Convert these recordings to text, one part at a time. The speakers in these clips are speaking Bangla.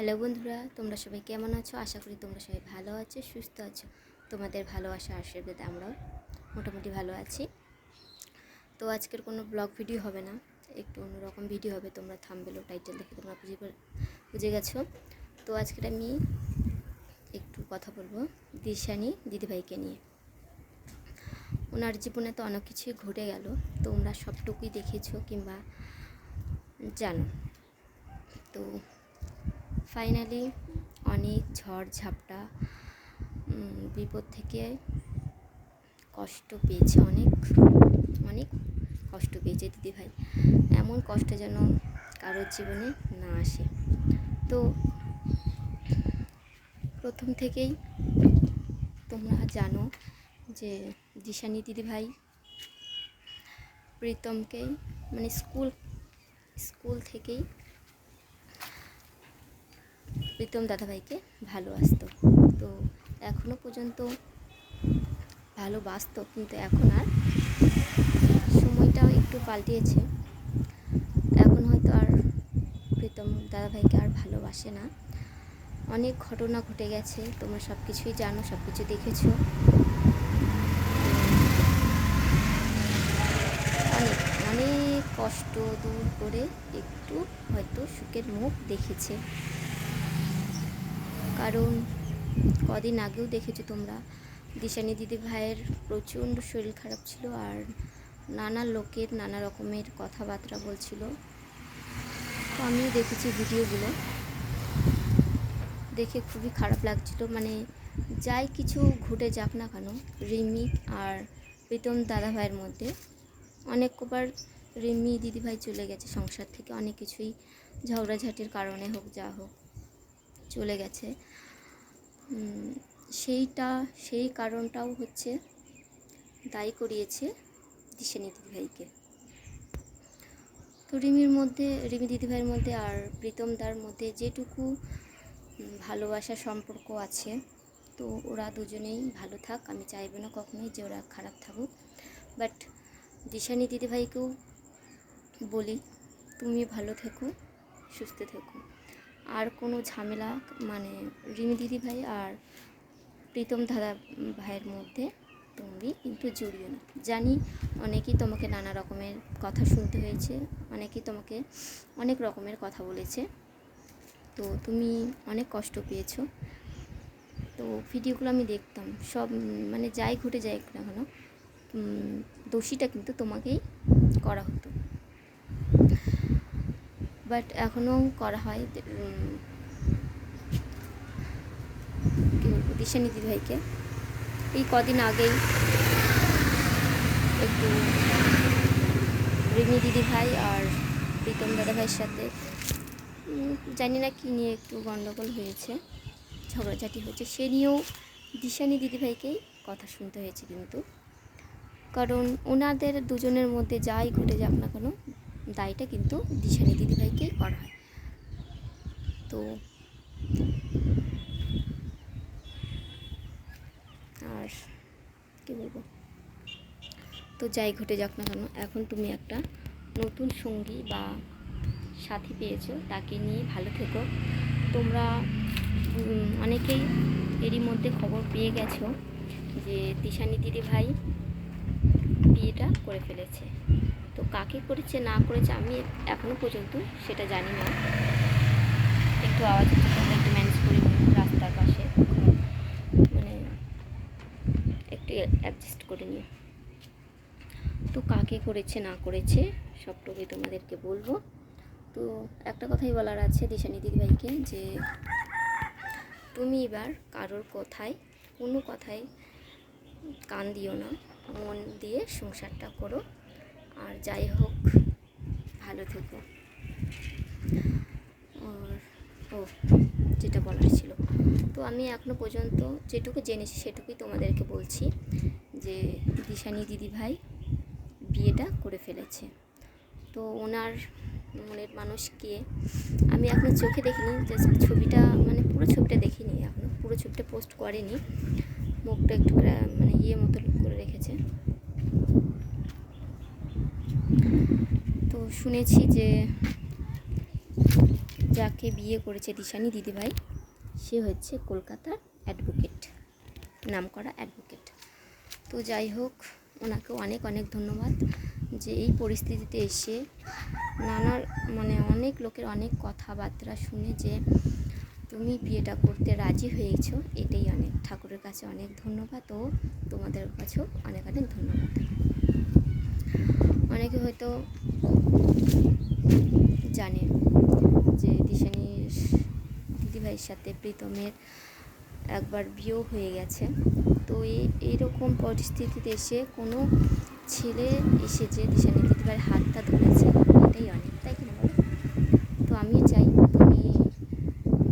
হ্যালো বন্ধুরা, তোমরা সবাই কেমন আছো? আশা করি তোমরা সবাই ভালো আছো, সুস্থ আছো। তোমাদের ভালোবাসা, আশীর্বাদ আমরাও মোটামুটি ভালো আছি। তো আজকের কোনো ব্লগ ভিডিও হবে না, একটু অন্যরকম ভিডিও হবে। তোমরা থামবেলো টাইটেল দেখে তোমরা বুঝে বুঝে গেছো। তো আজকের আমি একটু কথা বলব দিশানি দিদিভাইকে নিয়ে। ওনার জীবনে তো অনেক কিছুই ঘটে গেল, তোমরা সবটুকুই দেখেছ কিংবা জানো। তো ফাইনালি অনেক ঝড় ঝাপটা বিপদ থেকে কষ্ট পেয়েছে, অনেক অনেক কষ্ট পেয়েছে দিদিভাই। এমন কষ্ট যেন কারোর জীবনে না আসে। তো প্রথম থেকেই তোমরা জানো যে দিশানি দিদিভাই প্রীতমকেই মানে স্কুল স্কুল থেকেই প্রীতম দাদাভাইকে ভালোবাসতো। তো এখনও পর্যন্ত ভালোবাসতো, কিন্তু এখন আর সময়টাও একটু পাল্টিয়েছে। এখন হয়তো আর প্রীতম দাদাভাইকে আর ভালোবাসে না। অনেক ঘটনা ঘটে গেছে, তোমরা সব কিছুই জানো সব কিছু দেখেছ। অনেক অনেক কষ্ট দূর করে একটু হয়তো সুখের মুখ দেখেছে। কারণ কদিন আগেও দেখেছ তোমরা, দিশানি দিদি ভাইয়ের প্রচণ্ড শরীর খারাপ ছিল আর নানা লোকের নানা রকমের কথাবার্তা বলছিল। তো আমিও দেখেছি ভিডিওগুলো। দেখে খুবই খারাপ লাগছিল। মানে যাই কিছু ঘটে যাক না কেন, রিমি আর প্রীতম দাদা ভাইয়ের মধ্যে অনেক কবার রিমি দিদিভাই চলে গেছে সংসার থেকে। অনেক কিছুই ঝগড়াঝাটির কারণে হোক, যা হোক, চলে গেছে। সেইটা, সেই কারণটাও হচ্ছে দায়ী করিয়েছে দিশানি দিদিভাইকে তো রিমির মধ্যে, রিমি দিদিভাইয়ের মধ্যে আর প্রীতম দার মধ্যে যেটুকু ভালোবাসা সম্পর্ক আছে, তো ওরা দুজনেই ভালো থাক, আমি চাইব না কখনোই যে ওরা খারাপ থাকুক। বাট দিশানি দিদিভাইকেও বলি, তুমি ভালো থেকো, সুস্থ থেকো। আর কোনো ঝামেলা মানে রিমি দিদি ভাই আর প্রীতম দাদা ভাইয়ের মধ্যে তুমি কিন্তু জড়িও না। জানি অনেকেই তোমাকে নানা রকমের কথা শুনতে হয়েছে, অনেকেই তোমাকে অনেক রকমের কথা বলেছে। তো তুমি অনেক কষ্ট পেয়েছ। তো ভিডিওগুলো আমি দেখতাম, সব মানে যাই ঘটে যায় না কেন দোষীটা কিন্তু তোমাকেই করা হতো। বাট এখনও করা হয় উম, কী বলব দিশানি দিদিভাইকে এই কদিন আগেই একটু রিমি দিদি ভাই আর প্রীতম দাদা ভাইয়ের সাথে জানি না কী নিয়ে একটু গণ্ডগোল হয়েছে ঝগড়াঝাটি হয়েছে সে নিয়েও দিশানি দিদিভাইকেই কথা শুনতে হয়েছে কিন্তু। কারণ ওনাদের দুজনের মধ্যে যাই ঘটে যাক না কেন দায়টা কিন্তু দিশানি দিদিভাইকেই করা হয়। তো আর কী বলব? তো যাই ঘটে যাক না কেন, এখন তুমি একটা নতুন সঙ্গী বা সাথী পেয়েছ, তাকে নিয়ে ভালো থেকো। তোমরা অনেকেই এরই মধ্যে খবর পেয়ে গেছো যে দিশানি দিদি ভাই বিয়েটা করে ফেলেছে। তো কাকে করেছে, না করেছে, আমি এখনও পর্যন্ত সেটা জানি না। একটু আওয়াজ হচ্ছে একটু ম্যানেজ করে রাস্তার পাশে। মানে একটু অ্যাডজাস্ট করে নিও। তো কাকে করেছে, না করেছে, সবটুকুই তোমাদেরকে বলব। তো একটা কথাই বলার আছে দিশানি দিদিভাইকে যে তুমি এবার কারোর কথায়, কোনো কথায় কান দিও না। মন দিয়ে সংসারটা করো। যাই হোক, ভালো থেকো। ও, যেটা বলার ছিল। তো আমি এখনও পর্যন্ত যেটুকু জেনেছি সেটুকুই তোমাদেরকে বলছি যে দিশানি দিদি ভাই বিয়েটা করে ফেলেছে। তো ওনার মনের মানুষ কে? আমি এখনও চোখে দেখিনি জাস্ট ছবিটা মানে পুরো ছবিটা দেখিনি এখনও। পুরো ছবিটা পোস্ট করেনি। মুখটা একটু মানে ইয়ে মতো করে রেখেছে তো শুনেছি যে যাকে বিয়ে করেছে দিশানি দিদিভাই, সে হচ্ছে কলকাতার অ্যাডভোকেট, নামকরা অ্যাডভোকেট। তো যাই হোক, ওনাকে অনেক অনেক ধন্যবাদ যে এই পরিস্থিতিতে এসে নানা মানে অনেক লোকের অনেক কথাবার্তা শুনে যে তুমি বিয়েটা করতে রাজি হয়েছো, এটাই অনেক। ঠাকুরের কাছে অনেক ধন্যবাদ ও তোমাদের কাছেও অনেক অনেক ধন্যবাদ। অনেকে হয়তো জানে যে দিশানির দিদিভাইয়ের সাথে প্রীতমের একবার বিয়েও হয়ে গেছে। তো এই এইরকম পরিস্থিতিতে এসে কোনো ছেলে এসে যে দিশানি দিদিভাইয়ের হাতটা ধরেছে, এটাই অনেক, তাই কিনা বলো? তো আমি চাই তুমি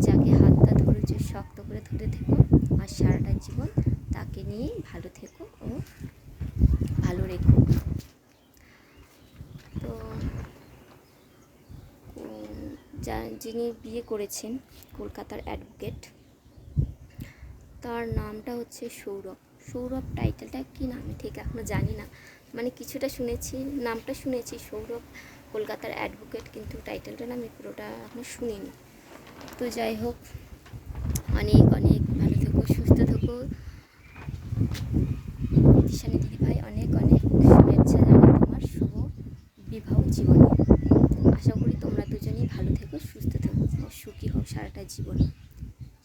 যাকে হাতটা ধরেছো শক্ত করে ধরে থেকো আর সারাটা জীবন তাকে নিয়ে ভালো থেকো ও ভালো রেখো। তো যা, যিনি বিয়ে করেছেন কলকাতার অ্যাডভোকেট, তার নামটা হচ্ছে সৌরভ। সৌরভ টাইটেলটা কি নাম? ঠিক এখনও জানি না। মানে কিছুটা শুনেছি, নামটা শুনেছি, সৌরভ কলকাতার অ্যাডভোকেট, কিন্তু টাইটেলটা না আমি পুরোটা এখনও শুনিনি। তো যাই হোক, অনেক অনেক ভালো থেকো, সুস্থ থেকো। দিশানি দিদিভাই, অনেক অনেক শুভেচ্ছা জানাই তোমার শুভ বিবাহ জীবনে আশা করি তোমরা দুজনেই ভালো থেকো সুস্থ থেকো ও সুখী হও সারাটা জীবন।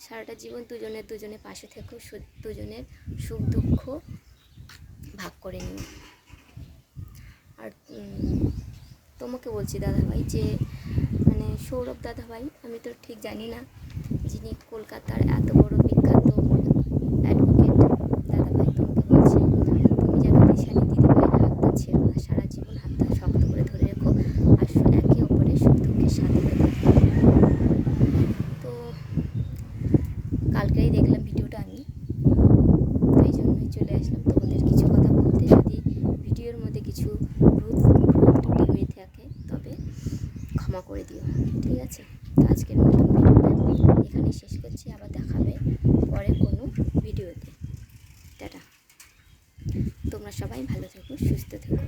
সারাটা জীবন দুজনের দুজনে পাশে থেকেও দুজনের সুখ দুঃখ ভাগ করে নিও। আর তোমাকে বলছি দাদাভাই যে মানে সৌরভ দাদাভাই, আমি তো ঠিক জানি না, যিনি কলকাতার এত বড় বিখ্যাত ক্ষমা করে দিও। ঠিক আছে? তো আজকের মতো ভিডিওটা এখানে শেষ করছি। আবার দেখাবে পরে কোনো ভিডিওতে। টাটা। তোমরা সবাই ভালো থেকো, সুস্থ থেকো।